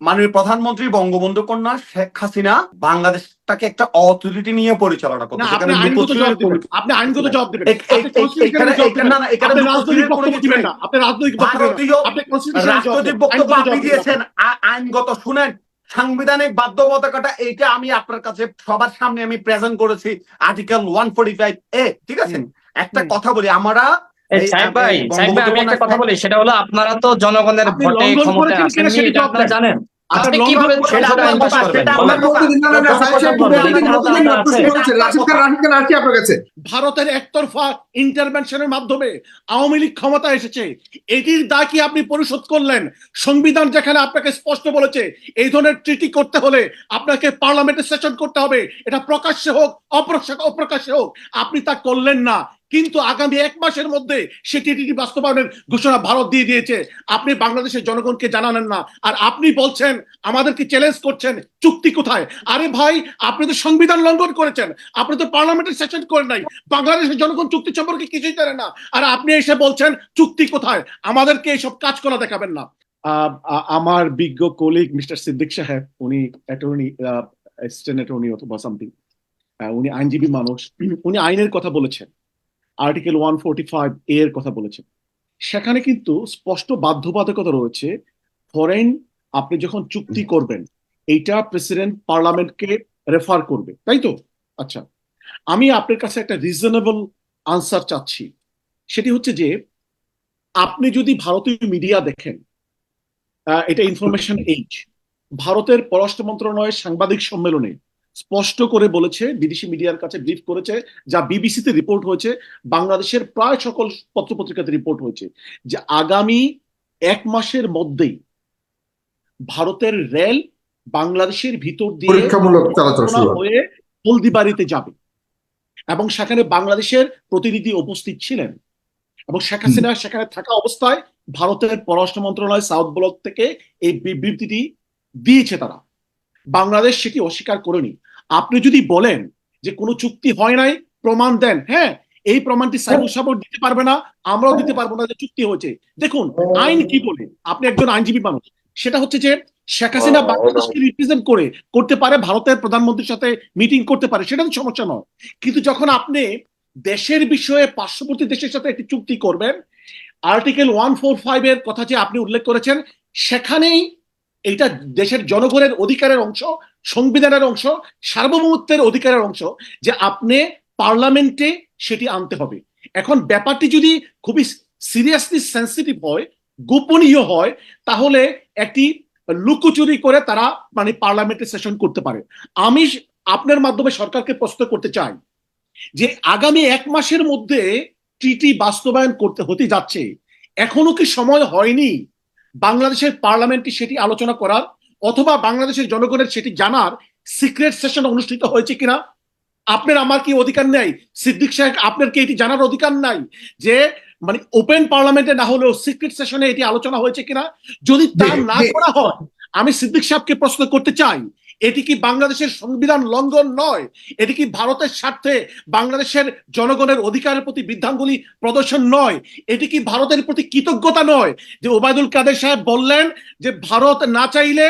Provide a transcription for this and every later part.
মাননীয় প্রধানমন্ত্রী বঙ্গবন্ধু কন্যা শেখ হাসিনা বাংলাদেশটাকে একটা অথরিটি নিয়ে পরিচালনা করতে আপনি আইনগত জবাব দেবেন। রাজনৈতিক বক্তব্য আপনি দিয়েছেন শুনেন। সাংবিধানিক বাধ্যবাধকতা এইটা আমি আপনার কাছে সবার সামনে আমি প্রেজেন্ট করেছি article one forty five A ঠিক আছে? একটা কথা বলি আমরা ভাই আমি একটা কথা বলি সেটা হলো আপনারা তো জনগণের ভোটে ক্ষমতায় আসেন। জানেন। আপনি কীভাবে সেটা আমার প্রতিদিন আপনার কাছে ভারতের একতরফা ইন্টারভেনশনের মাধ্যমে আওয়ামী লীগ ক্ষমতা এসেছে এটির দা কি আপনি পরিশোধ করলেন সংবিধান যেখানে আপনাকে স্পষ্ট বলেছে এই ধরনের ট্রিটি করতে হলে আপনাকে পার্লামেন্টে সেশন করতে হবে এটা প্রকাশ্যে হোক অপ্রকাশ্যে হোক আপনি তা করলেন না কিন্তু আগামী এক মাসের মধ্যে সে টিটি বাস্তবায়নের ঘোষণা ভারত দিয়ে দিয়েছে। আপনি বাংলাদেশের জনগণকে জানালেন না। আর আপনি বলছেন, আমাদেরকে চ্যালেঞ্জ করছেন, চুক্তি কোথায়? আরে ভাই, আপনি তো সংবিধান লঙ্ঘন করেছেন। আপনি তো পার্লামেন্টের সেশন করেন নাই। বাংলাদেশের জনগণ চুক্তি সম্পর্কে কিছুই জানে না। আর আপনি এসে বলছেন, চুক্তি কোথায়? আমাদেরকে এইসব কাজ করা দেখাবেন না। আমার বিজ্ঞ কলিগ মিস্টার সিদ্দিক সাহেব, উনি অ্যাটর্নি অ্যাসিস্ট্যান্ট অ্যাটর্নি অথবা সামথিং উনি আইনজীবী মানুষ। উনি আইনের কথা বলেছেন। আর্টিকেল ওয়ান ফোর্টি ফাইভ এর কথা বলেছেন সেখানে কিন্তু স্পষ্ট বাধ্যবাধকতা রয়েছে। ফরেন আপনি যখন চুক্তি করবেন, এইটা প্রেসিডেন্ট পার্লামেন্টকে রেফার করবে, তাই তো? আচ্ছা আমি আপনার কাছে একটা রিজনেবল আনসার চাচ্ছি। সেটি হচ্ছে যে, আপনি যদি ভারতীয় মিডিয়া দেখেন এটা ইনফরমেশন এইজ ভারতের পররাষ্ট্র মন্ত্রণালয়ের সাংবাদিক সম্মেলনে স্পষ্ট করে বলেছে বিদেশি মিডিয়ার কাছে ব্রিফ করেছে যা বিবিসিতে রিপোর্ট হয়েছে বাংলাদেশের প্রায় সকল পত্রপত্রিকাতে রিপোর্ট হয়েছে যে আগামী এক মাসের মধ্যেই ভারতের রেল বাংলাদেশের ভিতর দিয়ে। হয়ে হলদিবাড়িতে যাবে। এবং সেখানে বাংলাদেশের প্রতিনিধি উপস্থিত ছিলেন। এবং শেখ হাসিনা সেখানে থাকা অবস্থায় ভারতের পররাষ্ট্র মন্ত্রণালয় সাউথ ব্লক থেকে এই বিবৃতিটি দিয়েছে তারা। বাংলাদেশ সেটি অস্বীকার করেনি। আপনি যদি বলেন যে কোনো চুক্তি হয় নাই প্রমাণ দেন। হ্যাঁ এই প্রমাণটি সাইবুল সাবর দিতে পারবে না আমরাও দিতে পারব না যে চুক্তি হয়েছে। দেখুন আইন কি বলে? আপনি একজন আইনজীবী মানুষ। সেটা হচ্ছে যে শেখ হাসিনা বাংলাদেশকে রিপ্রেজেন্ট করে করতে পারে ভারতের প্রধানমন্ত্রীর সাথে মিটিং করতে পারে সেটা তো সমস্যা নয়। কিন্তু যখন আপনি দেশের বিষয়ে পার্শ্ববর্তী দেশের সাথে একটি চুক্তি করবেন আর্টিকেল ওয়ান ফোর ফাইভ এর কথা যে আপনি উল্লেখ করেছেন সেখানেই এটা দেশের জনগণের অধিকারের অংশ, সংবিধানের অংশ, সার্বভৌমত্বের অধিকারের অংশ যে আপনি পার্লামেন্টে সেটি আনতে হবে। এখন ব্যাপারটি যদি খুবই সিরিয়াসলি সেন্সিটিভ হয়, গোপনীয় হয়, তাহলে একটি লুকোচুরি করে তারা মানে পার্লামেন্টে সেশন করতে পারে। আমি আপনার মাধ্যমে সরকারকে প্রশ্ন করতে চাই যে আগামী এক মাসের মধ্যে ট্রিটি বাস্তবায়ন করতে হতে যাচ্ছে। এখনও কি সময় হয়নি বাংলাদেশের পার্লামেন্টে সেটি আলোচনা করার অথবা বাংলাদেশের জনগণের সেটি জানার সিক্রেট সেশন অনুষ্ঠিত হয়েছে কিনা? আপনার আমার কি অধিকার নেই? সিদ্দিক সাহেব আপনার কি এটি জানার অধিকার নাই? যে মানে ওপেন পার্লামেন্টে না হলেও সিক্রেট সেশনে এটি আলোচনা হয়েছে কিনা? যদি তা না করা হয় আমি সিদ্দিক সাহেবকে প্রশ্ন করতে চাই। এটি কি বাংলাদেশের সংবিধান লঙ্ঘন নয়? এটি কি ভারতের স্বার্থে বাংলাদেশের জনগণের অধিকারের প্রতি বৃদ্ধাঙ্গুলি প্রদর্শন নয়? এটি কি ভারতের প্রতি কৃতজ্ঞতা নয়? যে ওবায়দুল কাদের সাহেব বললেন যে ভারত না চাইলে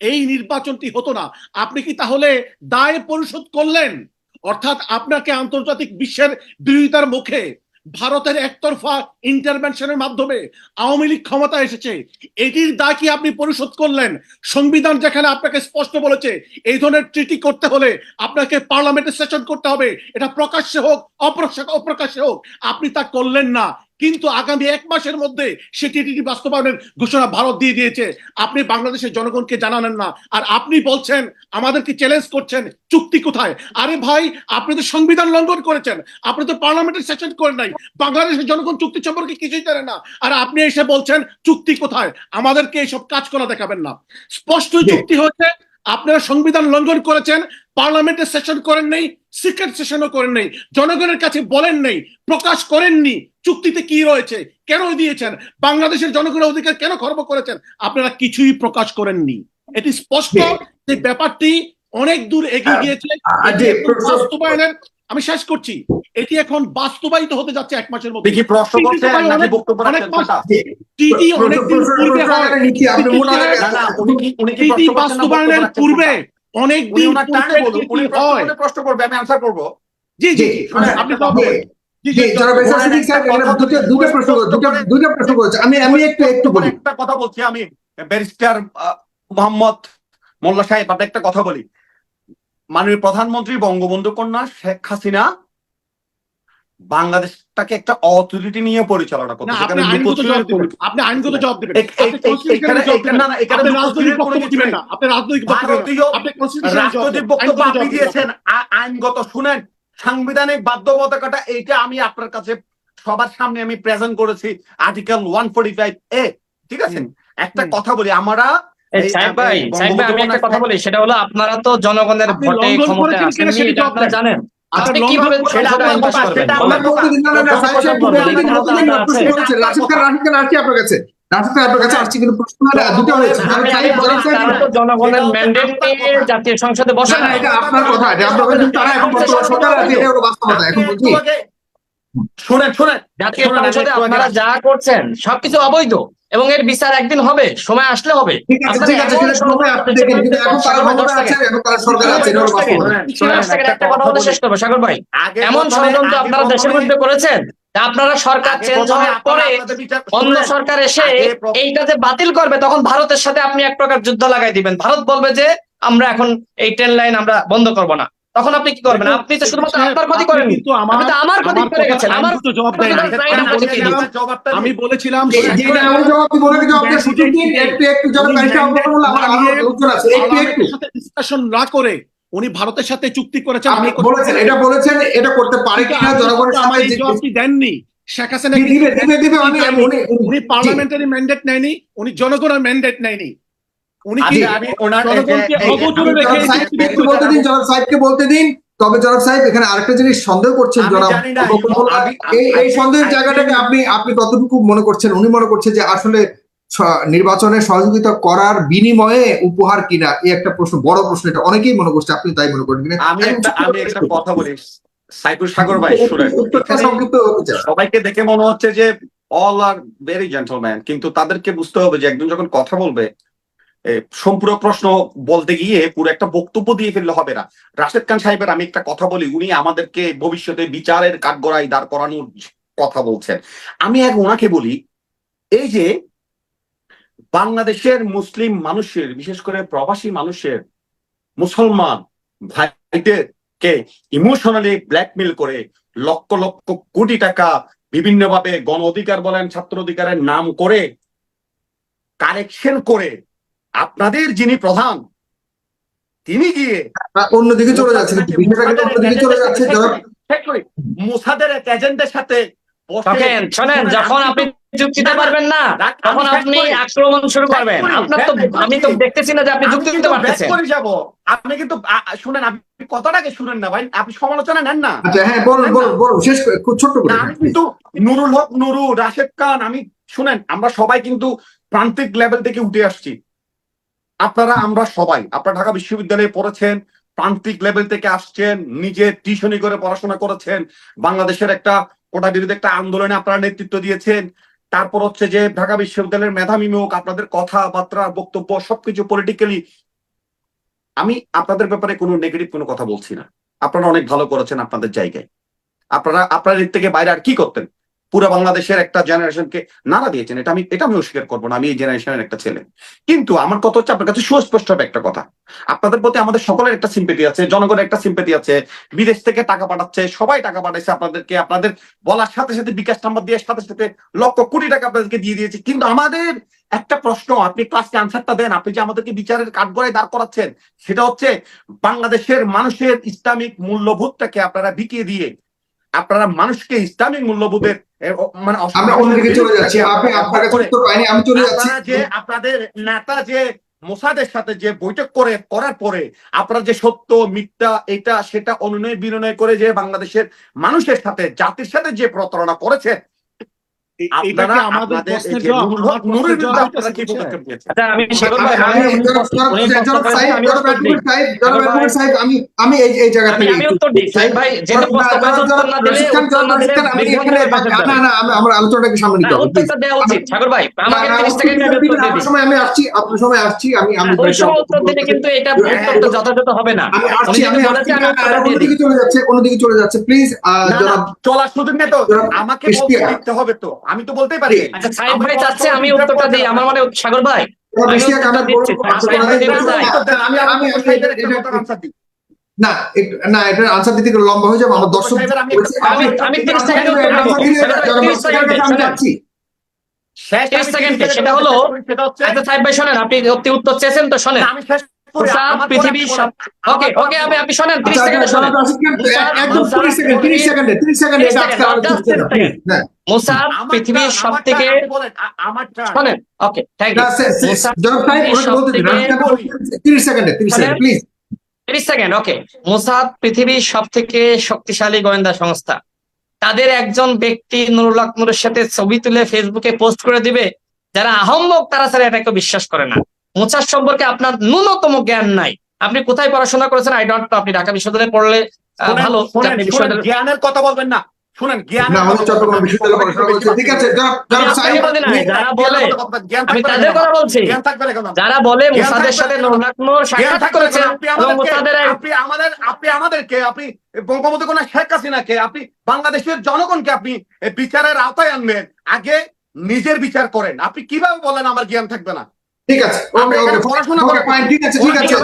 এই নির্বাচনটি হতো না। আপনি কি তাহলে দায় পরিশোধ করলেন? অর্থাৎ আপনাকে আন্তর্জাতিক বিশ্বের বিরোধিতার মুখে ভারতের একতরফা ইন্টারভেনশনের মাধ্যমে আওয়ামী লীগ ক্ষমতা এসেছে। এটির দায় কি আপনি পরিশোধ করলেন? সংবিধান যেখানে আপনাকে স্পষ্ট বলেছে, এই ধরনের ট্রিটি করতে হলে আপনাকে পার্লামেন্টে সেশন করতে হবে। এটা প্রকাশ্যে হোক অপ্রকাশ্যে অপ্রকাশ্যে হোক, আপনি তা করলেন না। কিন্তু আগামী এক মাসের মধ্যে সে টিটি বাস্তবায়নের ঘোষণা ভারত দিয়ে দিয়েছে। আপনি বাংলাদেশের জনগণকে জানালেন না। আর আপনি বলছেন আমাদেরকে চ্যালেঞ্জ করছেন? চুক্তি কোথায়? আরে ভাই আপনি তো সংবিধান লঙ্ঘন করেছেন। আপনি তো পার্লামেন্টের সেশন করেন নাই। বাংলাদেশের জনগণ চুক্তি সম্পর্কে কিছুই জানে না। আর আপনি এসে বলছেন চুক্তি কোথায়? আমাদেরকে এইসব কাজ করা দেখাবেন না। স্পষ্ট। চুক্তি হয়েছে আপনারা সংবিধান লঙ্ঘন করেছেন পার্লামেন্টের সেশন করেন নেই সিক্রেট সেশনও করেন নেই। জনগণের কাছে বলেন নেই প্রকাশ করেননি। চুক্তিতে কি রয়েছে? কেন দিয়েছেন? বাংলাদেশের জনগণের অধিকার কেন খর্ব করেছেন? আপনারা কিছুই প্রকাশ করেননি। এটি স্পষ্ট যে ব্যাপারটি অনেক দূর এগিয়ে গিয়েছে। বাস্তবায়নের আমি শেষ করছি। এটি এখন বাস্তবায়িত হতে যাচ্ছে এক মাসের মধ্যে। দেখি প্রশ্ন করছেন নাকি অনেক- বক্তব্য রাখছেন টিটি প্রশ্ন- অনেকদিন পূর্বে হয়। করার নীতি, আপনি কিন্তু মনে হয়- না, না, উনি কি উনি কি টিটি প্রশ্ন বাস্তবায়নের পূর্বে পূর্বে করবে আমি আনসার করব। জি জি আপনি আমি আমি একটু একটু বলি। একটা কথা বলছি আমি ব্যারিস্টার মোহাম্মদ মোল্লা সাহেব আপনি একটা কথা বলি। মাননীয় প্রধানমন্ত্রী বঙ্গবন্ধু কন্যা শেখ হাসিনা বাংলাদেশটাকে একটা অথরিটি নিয়ে পরিচালনা করতে আপনি আইনগত লুকোচুরি জবাব দিবেন। আপনি রাজনৈতিক বক্তব্য দিয়েছেন আইনগত শুনেন। সাংবিধানিক বাধ্যবাধকতা এইটা আমি আপনার কাছে সবার সামনে আমি প্রেজেন্ট করেছি article one forty five A ঠিক আছে একটা কথা বলি আমরা ভাই ভাই আমি একটা কথা বলি সেটা হলো আপনারা তো জনগণের ভোটে আপনারা জানেন আচ্ছা, আপনার কাছে। জনগণের ম্যান্ডেট জাতীয় সংসদে বসে না, এটা আপনার কথা, তারা এখন সরকার আছে, এটা বাস্তবতা। এখন বলছি, শুনেন শুনেন জাতীয় সংসদে আপনারা যা করছেন সবকিছু অবৈধ এবং এর বিচার একদিন হবে সময় আসলে হবে এমন ষড়যন্ত্র আপনারা দেশের মধ্যে করেছেন আপনারা সরকার চেঞ্জ হওয়ার পরে অন্য সরকার এসে আগে প্র- এইটা যে বাতিল করবে তখন ভারতের সাথে আপনি এক প্রকার যুদ্ধ লাগাই দিবেন ভারত বলবে যে আমরা এখন এই ট্রেন লাইন আমরা বন্ধ করব না তখন আপনি কি করবেন আপনি তো শুধুমাত্র আপনার ক্ষতি করেন আমার আপনি তো আমার ক্ষতি করে গেছেন আমার আইনগত জবাব দেয় না। আমি বলেছিলাম, আমি জবাব দিব, ওটা কিন্তু আপনার সুযোগ দিন, একটু একটু জনাব কারিশা আমার আরও লোকজন আছে, একটু একটু। সাথে ডিসকাশন না করে উনি ভারতের সাথে চুক্তি করেছেন আপনি আমি বলেছেন, এটা বলেছেন, এটা করতে পারে কিনা জনগণের সামনে এই যে- জবাবটি দেননি। শেখ হাসিনা দিবে, দিবে, দিবে, দিবে, আমি- আমি- উনি- পার্লামেন্টারি ম্যান্ডেট নেয়নি উনি জনগণের ম্যান্ডেট নেয়নি। উনি কি বলতে দিন, জনাব সাহেবকে বলতে দিন। তবে জনাব সাহেব এখানে আরেকটা জিনিস সন্দেহ করছেন জনাব এই এই সন্দেহের জায়গাটাকে আপনি আপনি কতটুকু মনে করছেন? উনি মনে করছে যে আসলে নির্বাচনে সহযোগিতা করার বিনিময়ে উপহার কিনা? এই একটা প্রশ্ন বড় প্রশ্ন এটা অনেকেই মনে করছে আপনি তাই মনে করেন আমি একটা আমি একটা কথা বলি সাইফুল সাগর ভাই শুনেন। সবাইকে দেখে মনে হচ্ছে যে অল আর ভেরি জেন্টলম্যান কিন্তু তাদেরকে বুঝতে হবে যে একজন যখন কথা বলবে এ, সম্পূর্ণ প্রশ্ন বলতে গিয়ে পুরো একটা বক্তব্য দিয়ে ফেললে হবে না। রাশেদ খান সাহেবের আমি একটা কথা বলি উনি আমাদেরকে ভবিষ্যতে বিচারের কাঠগড়ায় দাঁড় করানোর কথা বলছেন। আমি এক ওনাকে বলি এই যে বাংলাদেশের মুসলিম মানুষের বিশেষ করে প্রবাসী মানুষের মুসলমান ভাইদেরকে ইমোশনালি ব্ল্যাকমেল করে লক্ষ লক্ষ কোটি টাকা বিভিন্নভাবে গণ অধিকার বলেন ছাত্র অধিকারের নাম করে কারেকশন করে আপনাদের যিনি প্রধান তিনি গিয়ে অন্যদিকে চলে যাচ্ছে অন্যদিকে চলে যাচ্ছে মুসাদের এজেন্টের সাথে যখন আপনি যুক্তি দিতে পারবেন না। আমি তখন আপনি আক্রমণ শুরু করবেন। আপনার তো আমি তো দেখতেছি না যে আপনি যুক্তি দিতে পারতেছেন। করে যাব। আপনি কিন্তু শুনেন আপনি কথাটাকে শুনেন না ভাই। আপনি সমালোচনা নেন না। আচ্ছা হ্যাঁ বলুন বলুন বলুন শেষ ছোট্ট করে আমি কিন্তু নুরুল হক নুরু রাশেদ খান আমি শুনেন আমরা সবাই কিন্তু প্রান্তিক লেভেল থেকে উঠে আসছি। আপনারা আমরা সবাই আপনারা ঢাকা বিশ্ববিদ্যালয়ে পড়েছেন প্রান্তিক লেভেল থেকে আসছেন নিজে টিউশনি করে পড়াশোনা করেছেন বাংলাদেশের একটা কোটা বিরুদ্ধে একটা আন্দোলনে আপনারা নেতৃত্ব দিয়েছেন তারপর হচ্ছে যে ঢাকা বিশ্ববিদ্যালয়ের মেধাবী হোক আপনাদের কথাবার্তা, বক্তব্য, সবকিছু পলিটিক্যালি আমি আপনাদের ব্যাপারে কোনো নেগেটিভ কোনো কথা বলছি না। আপনারা অনেক ভালো করেছেন আপনাদের জায়গায়। আপনারা, আপনার দিক থেকে বাইরে আর কি করতেন? পুরো বাংলাদেশের একটা জেনারেশনকে নাড়া দিয়েছেন। এটা আমি এটা আমি অস্বীকার করব না, আমি এই জেনারেশনের একটা ছেলে। কিন্তু আমার কথা হচ্ছে আপনার কাছে সুস্পষ্ট হবে একটা কথা। আপনাদের প্রতি আমাদের সকলের একটা সিম্পেতি আছে, জনগণের একটা সিম্পেতি আছে, বিদেশ থেকে টাকা পাঠাচ্ছে, সবাই টাকা পাঠাইছে আপনাদেরকে, আপনাদের বলার সাথে সাথে বিকাশ নাম্বার দিয়ে সাথে সাথে লক্ষ কোটি টাকা আপনাদেরকে দিয়ে দিয়েছে। কিন্তু আমাদের একটা প্রশ্ন, আপনি ক্লাসকে আনসারটা দেন, আপনি যে আমাদেরকে বিচারের কাঠগড়ায় দাঁড় করাচ্ছেন, সেটা হচ্ছে বাংলাদেশের মানুষের ইসলামিক মূল্যবোধটাকে আপনারা বিকিয়ে দিয়ে আপনারা মানুষকে ইসলামিক মূল্যবোধের মানে আমরা অন্যদিকে চলে যাচ্ছি। আপনি আপনার কাছে উত্তর পাইনি আমি চলে যাচ্ছি। যে আপনাদের নেতা যে মোসাদের সাথে যে বৈঠক করে করার পরে আপনারা যে সত্য মিথ্যা এটা সেটা অনুনয় বিনয় করে যে বাংলাদেশের মানুষের সাথে জাতির সাথে যে প্রতারণা করেছে আমি এই জায়গা থেকে আমার আলোচনাটাকে সামনে নিতে হবে, সাগর ভাই আমাকে না, না, 30 সেকেন্ডে আমি উত্তর দিয়ে আপনার দিই সময় আমি আসছি আপনার সময় আসছি আমি আমি উত্তর দিলে কিন্তু এটা উত্তরটা যথাযথ হবে না। আমি আসছি আমি বলেছে আসছি আমি উত্তরটা দিয়ে দিই। অন্যদিকে চলে যাচ্ছে অন্যদিকে চলে যাচ্ছে। প্লিজ চলার সুযোগ নেই তো আমাকে দিতে হবে তো আমি তো বলতেই পারি। আচ্ছা সাহেব আমি ভাই চাচ্ছে আমি উত্তরটা দিই। আমার মানে সাগর ভাই না। না আনসার দিতে লম্বা হয়ে যাবে। আমার দর্শক আমি আমি আমি 30 সেকেন্ডে উত্তর answer দেবো দিলে সাগর ভাই, জনাব 30 ইশতিয়াকের সেকেন্ডে কাছে আমি শোনেন। যাচ্ছি। শেষ সেকেন্ডে, সেটা হলো- আচ্ছা সাহেব ভাই শোনেন আপনি অতি উত্তর চেয়েছেন তো শোনেন। আমি শেষ পৃথিবীর। ওকে ওকে আমি আপনি শোনেন 30 আচ্ছা, সেকেন্ডে শোনেন। একদম মুসাদ, 30 সেকেন্ড 30 সেকেন্ডে 30 সেকেন্ডে এটা আজকে সেকেন্ড, আলোচনা just করতে হবে। 30 সেকেন্ড। মুসাদ আমার পৃথিবীর সব থেকে turn, আপনি বলেন, আ- আমার turn। শোনেন ওকে থ্যাংক ইউ সে- সে- মুসাদ জনাব সাহেব, পৃথিবীর ওনাকে বলতে দিন, সবথেকে- আমি আপনাকে বলছি, 30 সেকেন্ডে 30 second please 30 second okay. Mossad পৃথিবীর সব থেকে শক্তিশালী গোয়েন্দা সংস্থা। তাদের একজন ব্যক্তি নুরুল হক নুরের সাথে ছবি তুলে ফেসবুকে পোস্ট করে দিবে যারা আহম্মক তারা ছাড়া এটাকে বিশ্বাস করে না। মোসাদ সম্পর্কে আপনার ন্যূনতম জ্ঞান নাই। আপনি কোথায় পড়াশোনা করেছেন? আই ডোন্ট আপনি ঢাকা বিশ্ববিদ্যালয়ে পড়লে ভালো জ্ঞানের কথা বলবেন না। শুনেন চট্টগ্রাম বিশ্ববিদ্যালয়ে পড়াশোনা করছি। ঠিক আছে আমি যারা বলে তাদের কথা বলছি? যারা মোসাদের সাথে সাক্ষাৎ আপনি আমাদের আপনি আমাদেরকে আপনি বঙ্গবন্ধু কোন শেখ হাসিনাকে আপনি বাংলাদেশের জনগণকে আপনি বিচারের আওতায় আনবেন। আগে নিজের বিচার করেন। আপনি কীভাবে বলেন আমার জ্ঞান থাকবে না? ঠিক আছে। ওকে ওকে পড়াশোনা করি। ফাইন ঠিক আছে ঠিক আছে।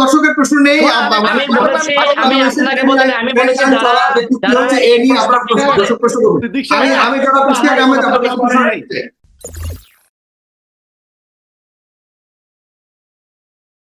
দর্শকের প্রশ্ন নেই আমি- বলেছি আমি- আপনাকে বলি না, আমি বলেছি যারা যারা হচ্ছে এ নিয়ে আপনার প্রশ্ন দর্শক প্রশ্ন সিদ্দিক আমি আমি জনাব ইশতিয়াক আমি আপনাকে প্রশ্ন নাই।